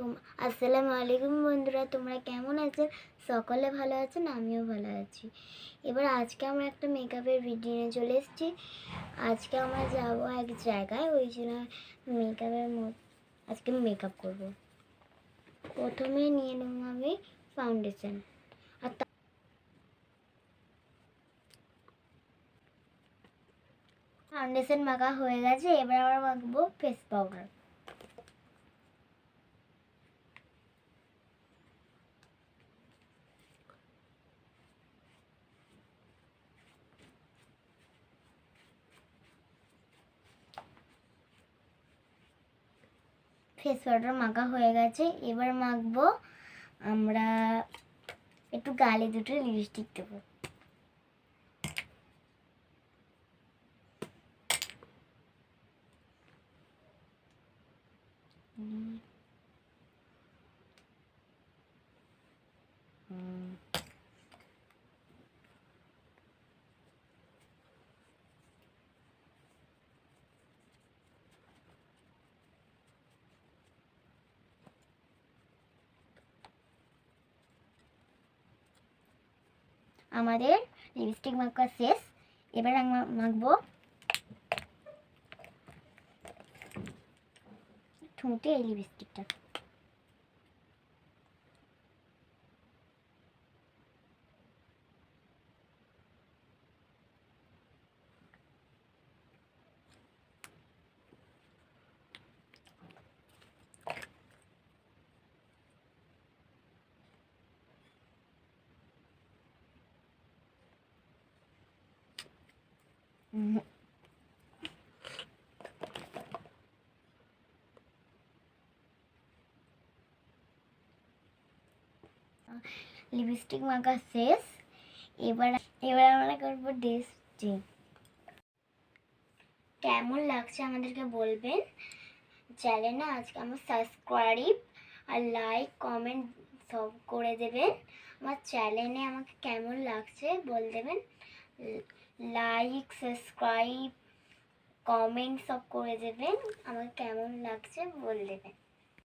তোম আসসালামু আলাইকুম বন্ধুরা, তোমরা কেমন আছো? সকলে ভালো আছেন, আমিও ভালো আছি। এবার আজকে আমরা একটা মেকআপের ভিডিও নিয়ে চলে এসেছি। আজকে আমরা যাব এক জায়গায়, ওই জন্য মেকআপের আজকে মেকআপ করব। প্রথমে নিয়ে নেব আমি ফাউন্ডেশন আর ফাউন্ডেশন মাখা হয়ে গেছে, এবার আমরা মাখবো ফেস পাউডার ফেস পাউডার মাখা হয়ে গেছে এবার মাখবো আমরা একটু গালে দুটো লিপস্টিক দেবো হুম। আমাদের লিপস্টিক মাখা শেষ। এবার আমরা মাখবো। ঠুঁটে এই লিপস্টিকটা লিপস্টিক মাখা শেষ। এবার এবার আমরা করব ড্রেসটি কেমন লাগছে আমাদেরকে বলবেন? চ্যানেলে আজকে আমার সাবস্ক্রাইব আর লাইক কমেন্ট সব করে দেবেন। আমার চ্যানেলে আমাকে কেমন লাগছে বল দেবেন। লাইক সাবস্ক্রাইব কমেন্ট সব করে দেবেন। আমাকে কেমন লাগছে বল দেবেন।